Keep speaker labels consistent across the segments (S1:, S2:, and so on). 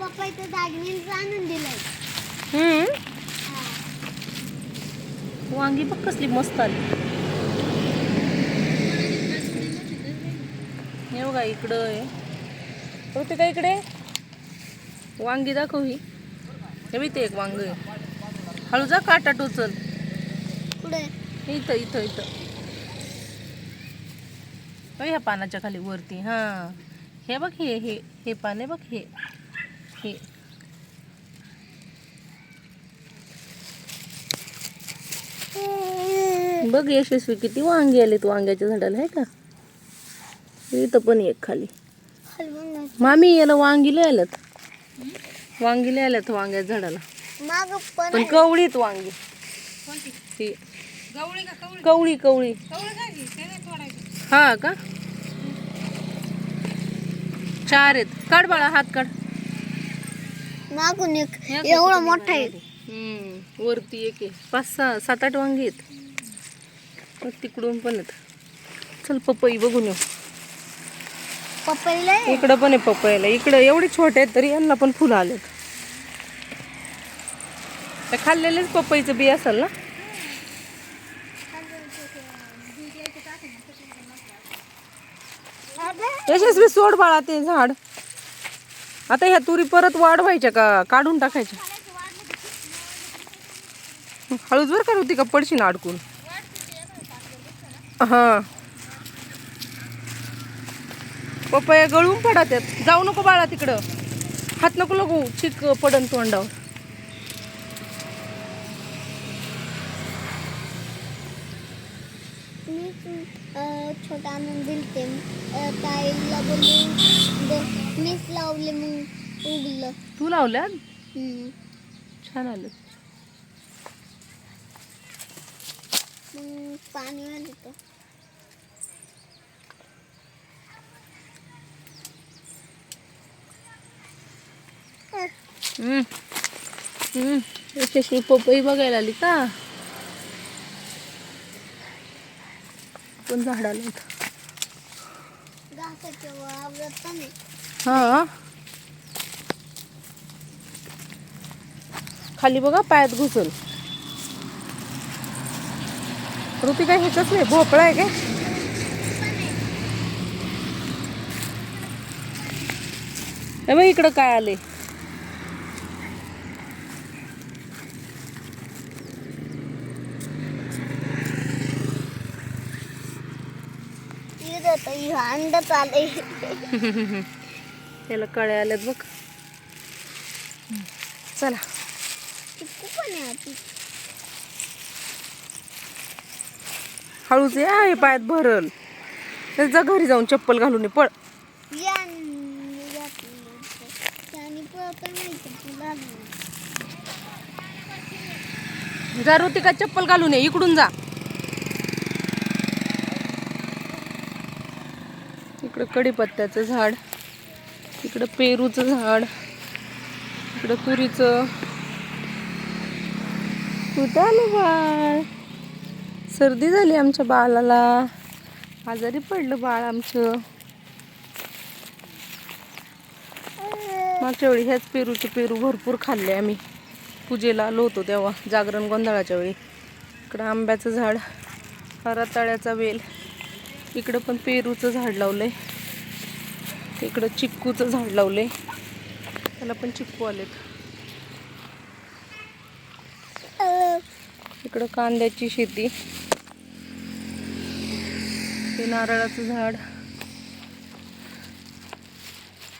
S1: पप्पाचं दागिने आणून दिलंय.
S2: हम्म. वांगी बघ कसली मस्त आली. हे बघा इकडं आहे. होते का इकडे वांगी दाखव ही. हे बी ते एक वांग हळू जा काटा टोचल.
S1: पुढे.
S2: इथं इथं इथं. ह्या पानाच्या खाली वरती हा. हे बघ हे हे हे पान आहे बघ हे. हे बघ यशस्वी किती वांगी आलेत वांग्याच्या झाडाला आहे का? इथं पण एक खाली. मामी याला वांगी आल्यात. वांगी आल्यात वांग्याच्या झाडाला.
S1: पण
S2: कवळीत वांगी. कवळी कवळी. हा का? चार आहेत. काढ बाळा हात काढ.
S1: मागून एक एवढा मोठा आहे.
S2: हम्म, वरती एक आहे. पाच सहा सात आठ वांगी आहेत. मग तिकडून पण आहेत. चल पपई बघून येऊ.
S1: पप्पाला आहे.
S2: इकडं पण आहे पपईला. इकडं एवढे छोटे आहेत तरी यांना पण फुलं आलेत. त्या खाल्लेलेच पपईचं बी असेल ना? यशस्वी सोड बाळा ते झाड. आता ह्या तुरी परत वाढवायच्या का? काढून टाकायच्या. हळूच वर का होती का पडशी ना अडकून. हा. पपया गळून पडा त्यात. जाऊ नको बाळा तिकडं. हात नको लगू चिक पडन तोंडावर
S1: मी अं, छोटा आणून दिलते ताईला बोलले मीच लावले मग उगलं
S2: तू लावल्या. छान आलं
S1: मग पाणी आलं तर
S2: हम्म. हम्म. यशस्वी पपई बघायला आली का पण झाडाला
S1: वावरत नाही.
S2: हा. खाली बघा पायात घुसल. ऋती काय ह्याच नाही भोपळा आहे काय? बघ इकडं काय आले
S1: इथं तर ह्यो अंडच आलंय
S2: त्याला कळ्या आल्यात बघ चला
S1: चिक्कू पण आहे.
S2: हळूच या हे पायात भरल तर जा घरी जाऊन चप्पल घालून ये पळ
S1: या न- या पण. त्याने पळत नाही चप्पू लागली.
S2: जा ऋतिका चप्पल घालून ये इकडून जा इकडं कडीपत्त्याचं झाड इकडं पेरूचं झाड इकडं तुरीचं. कुठं आलं बाळ सर्दी झाली आमच्या बाळाला. आजारी पडलं बाळ आमचं. मागच्या वेळी ह्याच पेरूचे पेरू भरपूर खाल्ले आम्ही. पूजेला आलो होतो तेव्हा जागरण गोंधळाच्या वेळी. इकडं आंब्याचं झाड रताळ्याचा वेल. इकडं पण पेरूचं झाड लावलंय. इकडं चिक्कूचं झाड लावलंय. त्याला पण चिक्कू आलेत. इकडं कांद्याची शेती. ते नारळाचं झाड.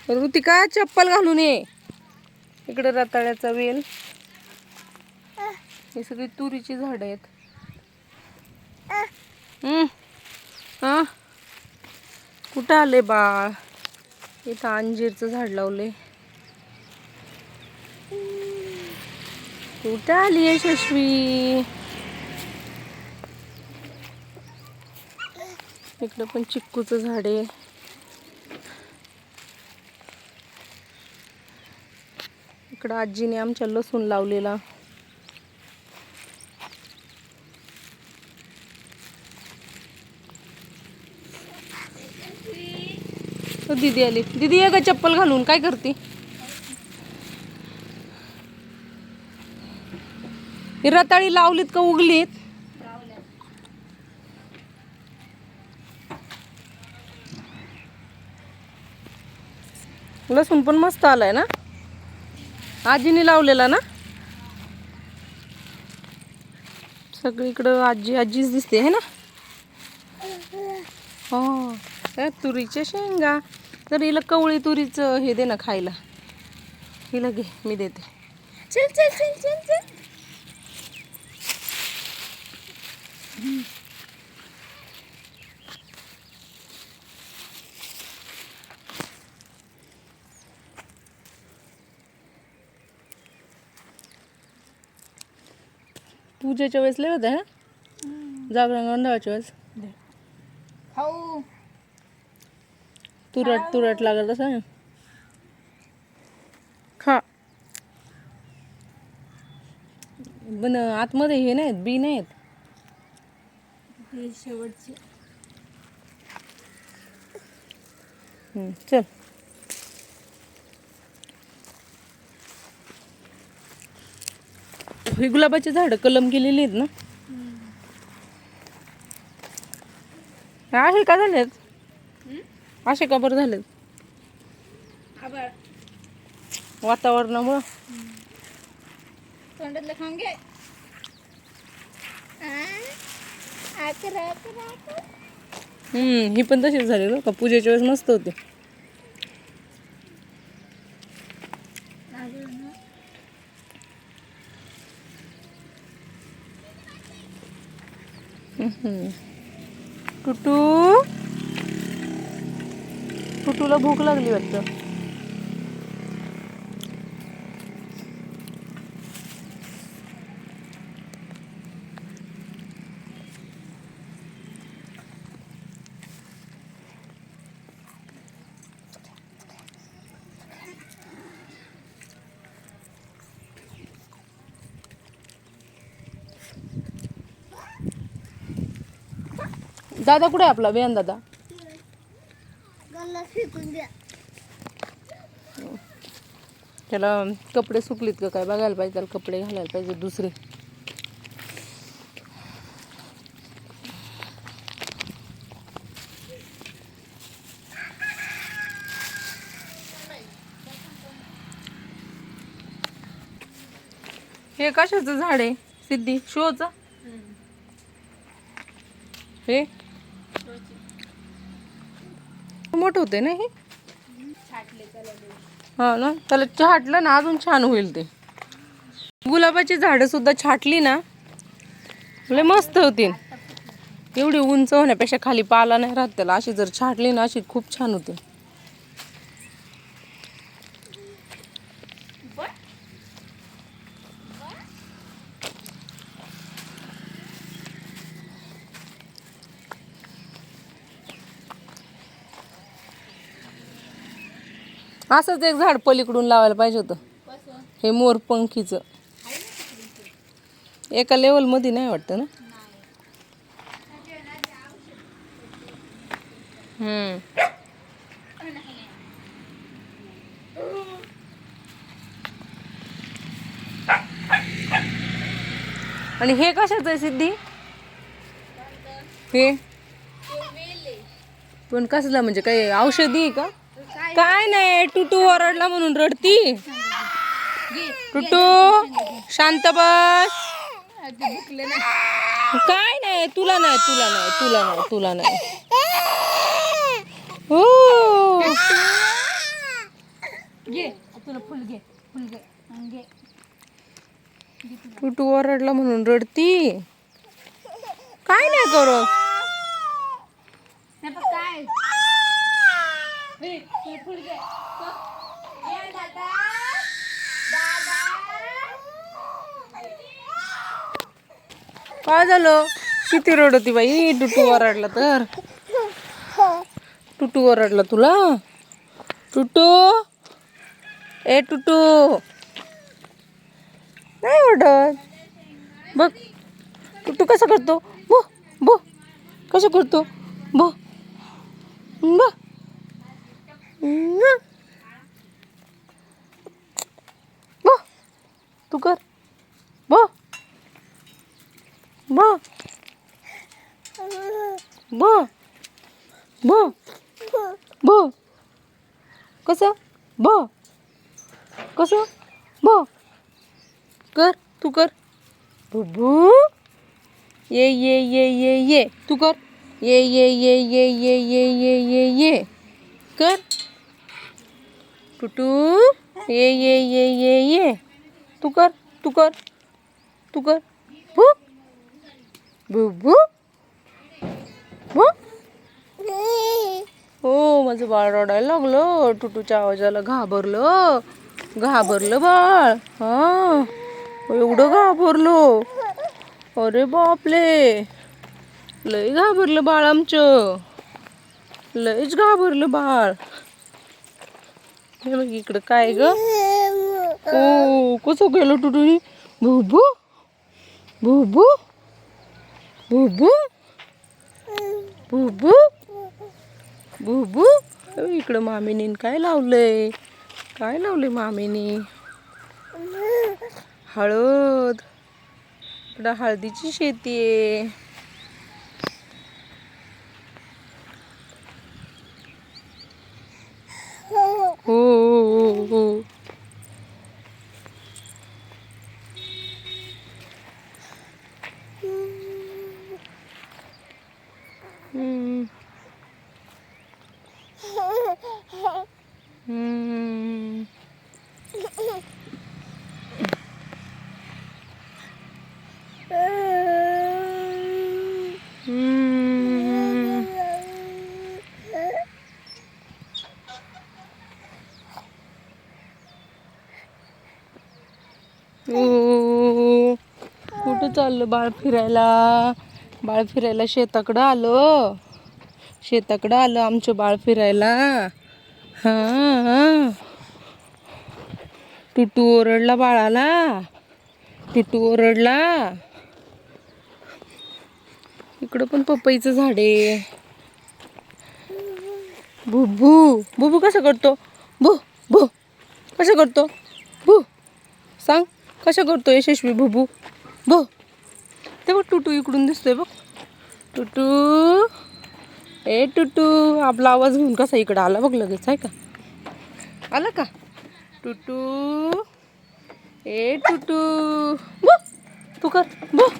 S2: ऋतिका चप्पल घालून ये. इकडं रताळ्याचा वेल. हे सगळी तुरीची झाड आहेत. हम्म. कुठं आले बाळ? इथं अंजीरचं झाड लावले कुठं आली यशस्वी इकडं पण चिक्कूचं झाड आहे. इकडं आजीने आमच्या लसूण लावलेला. तर दिदी आली. दिदी ये ग चप्पल घालून. काय करते? रताळी लावलीत का उगलीत? लसूण पण मस्त आलाय ना? आजीने लावलेला ना? सगळीकडं आजी आजीच दिसते है ना? हो. तुरीच्या शेंगा. तर हिला कवळी तुरीचं हे दे ना खायला. हिला घे मी देते. चल चल चल चल चल. पूजेच्या वेळेस लय होत्या जागरण गोंधळाच्या वेळेस?
S1: खाऊ
S2: तुरट तुरट लागत असं खा. पण आतमध्ये हे नाहीत बी नाहीत.
S1: हे शेवटचे.
S2: हम्म, चल. ही गुलाबाची झाडं कलम केलेली आहेत ना? असे का झालेत? असे का बरं
S1: आबाळ
S2: वातावरणामुळं.
S1: तोंडातलं खाऊन घे.
S2: ही पण तशीच झाली बरं का? पूजेच्या वेळेस मस्त होते. टुटू. टुटूला भूक लागली वाटतं. दादा कुठे आहे आपला? बेन दादा. त्याला कपडे सुकलीत का काय बघायला पाहिजे त्याला कपडे घालायला पाहिजे दुसरे. हे कशाचं झाड आहे सिद्धी? शोच? हे? मोठं होते ना हे? हा ना? त्याला छाटलं ना अजून छान होईल ते. गुलाबाची झाडं सुद्धा छाटली ना लय मस्त होतील. एवढी उंच होण्यापेक्षा खाली पाला नाही राहत त्याला. अशी जर छाटली ना अशी खूप छान होते असंच एक झाड पलीकडून लावायला पाहिजे होतं. हे मोरपंखीचं एका लेवलमध्ये नाही वाटतं ना? हम्म. आणि हे कशाचं आहे सिद्धी? हे? पण कसलं म्हणजे काही औषधी आहे का? काय नाही टुटू ओरडला म्हणून रडती. टुटू शांत बस. काय नाही तुला नाही तुला नाही तुला नाही तुला नाही. हो. टुटू ओरडला म्हणून रडती. काय नाही करू.
S1: काय हे, हे फुल घे तो. ये दादा दादा
S2: काय झालं? किती रडती बाई? टुटू ओरडला तर. टुटू ओरडला तुला? टुटू? ए टुटू. नाही ओरडत. बघ. टुटू कसं करतो? बो बो. कसं करतो? बो. बो. न. बो तू कर बो ब ब ब ब कसं ब कसं ब कर तू कर बुबू ये ये ये ये ये तू कर ये ये ये ये ये ये ये ये ये कर टुटू. ये ये ये ये ये. तू कर तू कर. तू कर. बु बुबू बु हो माझं बाळ रडायला लागलं. टुटूच्या आवाजाला घाबरलं. घाबरलं बाळ. हा. एवढं घाबरलो. अरे बापले लय घाबरलं बाळ आमचं. लयच घाबरलं बाळ. हे बघ इकडं काय ग? ओ कसं गेलो टुटुनी भुबू भुबू भुबू भुबू बुबू इकडं मामीने काय लावलंय? काय लावलंय मामीने? हळद. इकडं हळदीची शेती आहे. 오오오오. चाललं बाळ फिरायला. बाळ फिरायला शेताकडं आलो. शेताकडं आलं आमचं बाळ फिरायला. हां टुटू ओरडला बाळाला. टुटू ओरडला. इकडं पण पपईचं झाड आहे. भुभू बुबू कसं करतो? भू भू कसं करतो? भू सांग कसं करतो यशस्वी बुबू? भू ते बघ टुटू इकडून दिसतोय बघ. टुटू. ए टुटू आपला आवाज घेऊन कसा इकडं आला? बघ लगेच आहे का? आला का? टुटू. ए टुटू. बो तू कर. बघ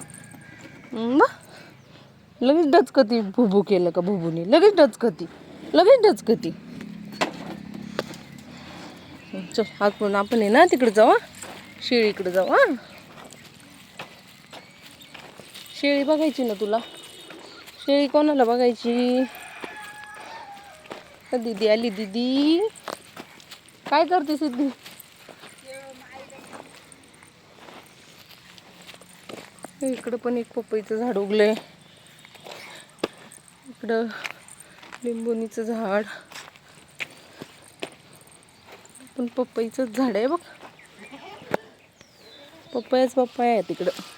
S2: लगेच डचकती भुभू केलं का भुभूने? लगेच डचकती. लगेच डचकती. चल आपण आपण आहे ना तिकडे जाऊ शिळीकडे जाऊ हा? शेळी बघायची ना तुला? शेळी कोणाला बघायची? दीदी आली दीदी. काय करते सिद्धी? इकडं पण एक पपईचं झाड उगलंय. इकडं लिंबोनीचं झाड. पण पपईचंच झाड आहे बघ. पपयाच पपया आहे तिकडं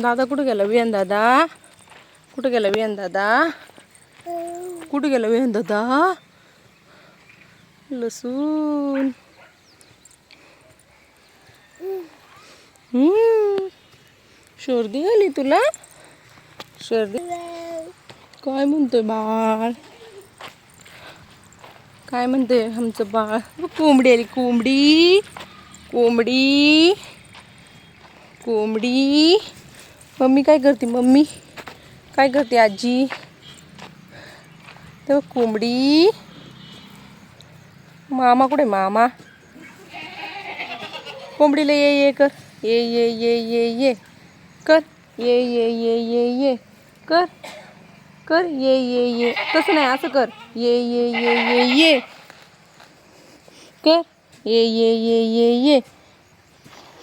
S2: दादा कुठं गेला? वेन दादा? कुठं गेला वेन दादा? कुठं गेला वेन दादा? लसूण. शर्दी सर्दी आली तुला? सर्दी काय म्हणतोय बाळ? काय म्हणते आमचं बाळ? कोंबडी आली कोंबडी. कोंबडी. कोंबडी. मम्मी काय करते मम्मी काय करते आजी तर कोंबडी मामा कुठे मामा कोंबडीला ये ये कर ये ये ये ये ये कर ये ये ये ये ये कर कर ये ये ये तसं नाही असं कर ये ये ये ये ये कर ये ये ये ये ये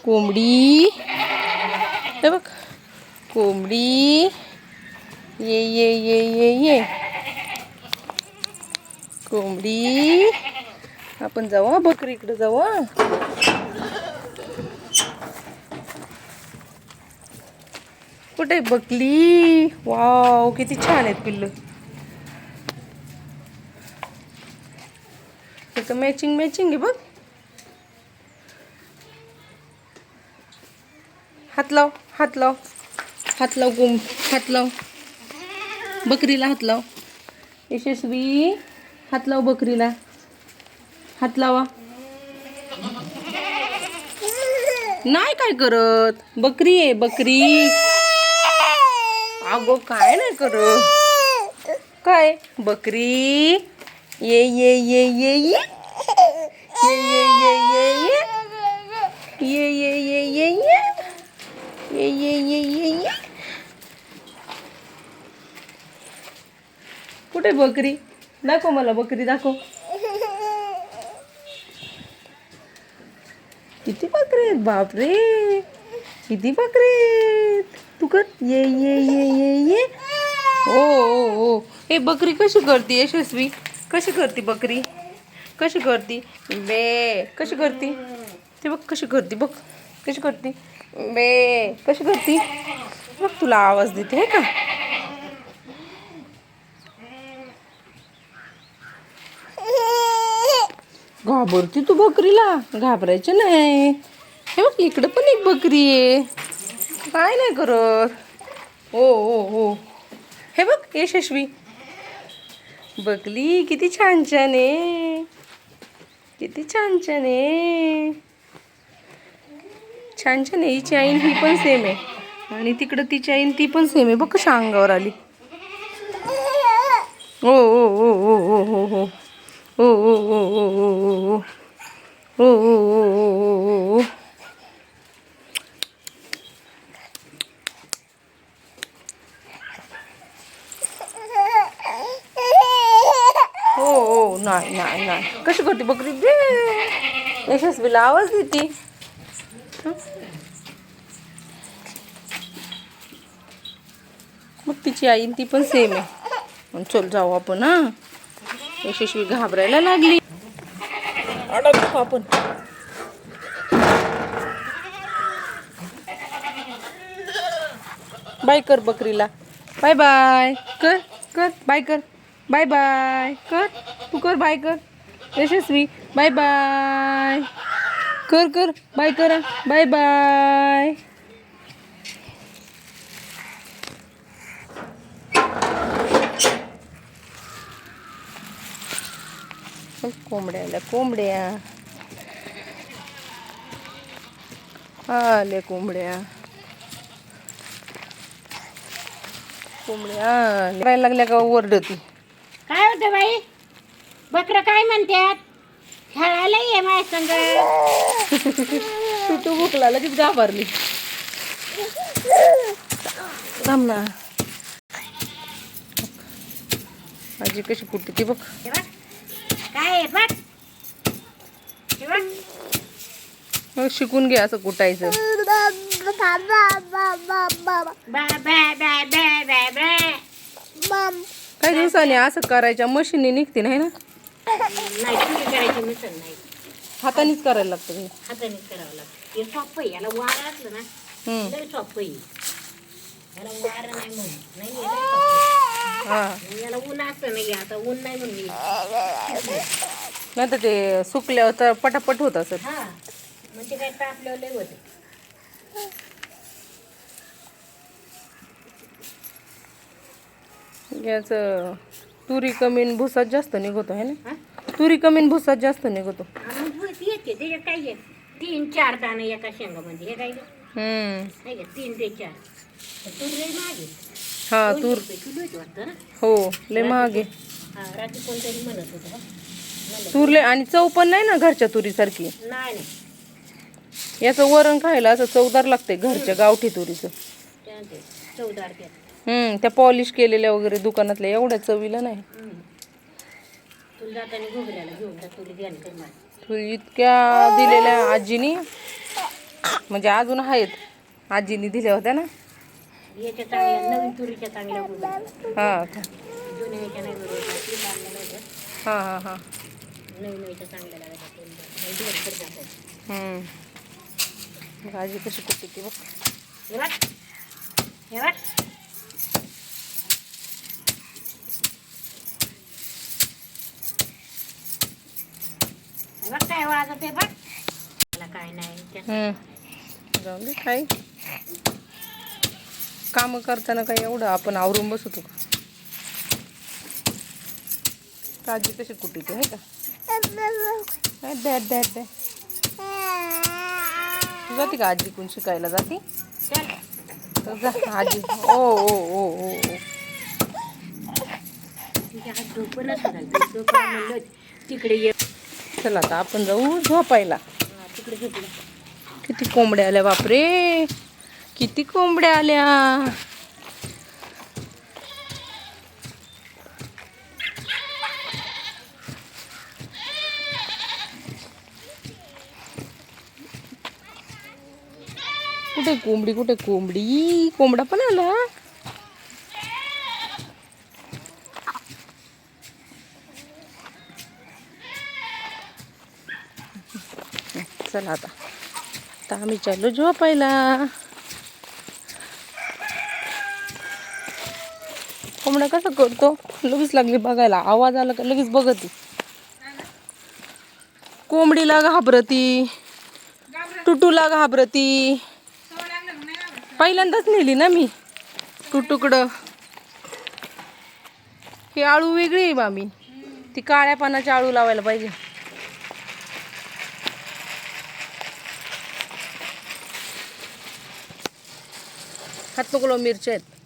S2: कोंबडी हे बघ कोंबडी. ये ये ये ये ये. कोंबडी. आपण जाऊ बकरी बकरीकडे जाऊ कुठे बकली? वाव किती छान आहेत पिल्लू. त्याचं मॅचिंग मॅचिंग आहे बघ. हात लाव हात लाव. हात लाव गुम हात लाव बकरीला हात लाव यशस्वी हात लाव बकरीला. हात लावा नाही काय करत? बकरी आहे बकरी. अगो काय नाही करत. काय? बकरी. ये ये ये ये ये ये. ये ये ये ये. कुठे बकरी? दाखव मला बकरी दाखव. किती बकरी आहेत बापरे. किती बकरी आहेत. तू कर. ये ये ये ये ये. ओ ओ ओ हे बकरी कशी करते यशस्वी? कशी करते बकरी? कशी करते? बे कशी करते? ते बघ कशी करते बघ. कशी करते? बे कशी करते? बघ तुला आवाज देते आहे का? घाबरती तू बकरीला? घाबरायचं नाही. हे बघ इकडं पण एक बकरी आहे. काय नाही करत. ओ ओ ओ हे बघ यशस्वी. बकली किती छान छान आहे. किती छान छान आहे. छान छान आहे. हिची आईन ही पण सेम आहे. आणि तिकडं तिची आईन ती पण सेम आहे. बघ कशा अंगावर आली. ओ ओ ओ ओ ओ हो हो. हो, हो, हो ओ ओ ओ ओ ओ ओ ओ ओ ओ ओ हो हो नाही नाही नाही. कशी करते बकरी? दे. यशस्वीला आवाज देते. मग तिची आई ती पण सेम आहे. चल जाऊ आपण हा. यशस्वी घाबरायला लागली. अडकतो आपण. बाय कर बकरीला. Bye bye. कर कर बाय कर. Bye bye. कर तू कर बाय कर. यशस्वी. Bye bye. कर कर बाय करा. Bye bye. कोंबड्या आल्या कोंबड्या आले कोंबड्या कोंबड्या. करायला लागल्या का ओरडती
S3: काय होतं बाई? बकरं काय म्हणतात खेळायला ये माझ्या संग.
S2: तू भुकला लगेच घाबरली. थांब ना. आजी कशी कुठते ती बघ.
S3: काय बघ.
S2: मग शिकून घे असं कुटायचं. काही दिवसांनी असं करायच्या मशीनी निघते नाही ना
S3: नाही चुकी करायची मिसळ नाही
S2: हातानेच करायला लागतं हे.
S3: हाताने करावं लागतं हे सोपं आहे याला वार असलं ना
S2: हम्म.
S3: लय सोपं आहे याला वार नाही म्हणून नाही हे लय सोपं आहे.
S2: हा
S3: याला ऊन नाही आता ऊन नाही म्हणून
S2: नाही तर ते सुकल्यावर तर पटापट होत असत
S3: हा म्हणजे काय तापल्यावर लय होते.
S2: याचं तुरी कमी भुसात जास्त निघतो आहे ना?
S3: हा?
S2: तुरी कमी भुसात जास्त निघतो.
S3: आणि येते त्याच्यात काय आहे? तीन चार दाणे एका शेंगामध्ये हे काय गं?
S2: हम्म.
S3: नाही का तीन ते चार. तर मागे
S2: हा तूर. हो लय महाग. आहे तुरले आणि चव पण नाही ना घरच्या तुरीसारखी? याचं वरण खायला असं चवदार लागते घरच्या गावठी तुरीचं. हम्म त्या पॉलिश केलेल्या वगैरे दुकानातल्या एवढ्या चवीला नाही. तू इतक्या दिलेल्या आजीनी म्हणजे अजून आहेत आजीनी दिल्या होत्या ना?
S3: याच्या चांगल्या नवीन तुरीच्या चांगल्या
S2: हा. का?
S3: जुन्या याच्या नाही
S2: हा हा हा.
S3: नवीन याच्या चांगल्या
S2: आजी कशी कुठे ती बघ.
S3: हे बघ. हे बघ. काय वाजत आहे बघ काय नाही. त्या-
S2: हम्म. जाऊ दे काय काम करताना काय एवढं आपण आवरून बसतो का? काजी कशी कुठे ते का? तू जाते का आजी कोण शिकायला? जाते? तर जा आजी. ओ ओ ओ ओ ओ.
S3: तिकडे ये
S2: चला आता आपण जाऊ झोपायला.
S3: तिकडे
S2: किती कोंबड्या आल्या बापरे. किती कोंबड्या आल्या? कुठे कोंबडी कुठे कोंबडी? कोंबडा पण आला. चला आता. आता आम्ही चाललो झोपायला कोंबडा कसा करतो? लगेच लागली बघायला. आवाज आला का लगेच बघती. कोंबडीला घाबरती. टुटूला घाबरती. पहिल्यांदाच नेली ना मी. टुटुकडं ही आळू वेगळी आहे मामी. ती काळ्या पानाची आळू लावायला पाहिजे. हात नको मिरच्या आहेत.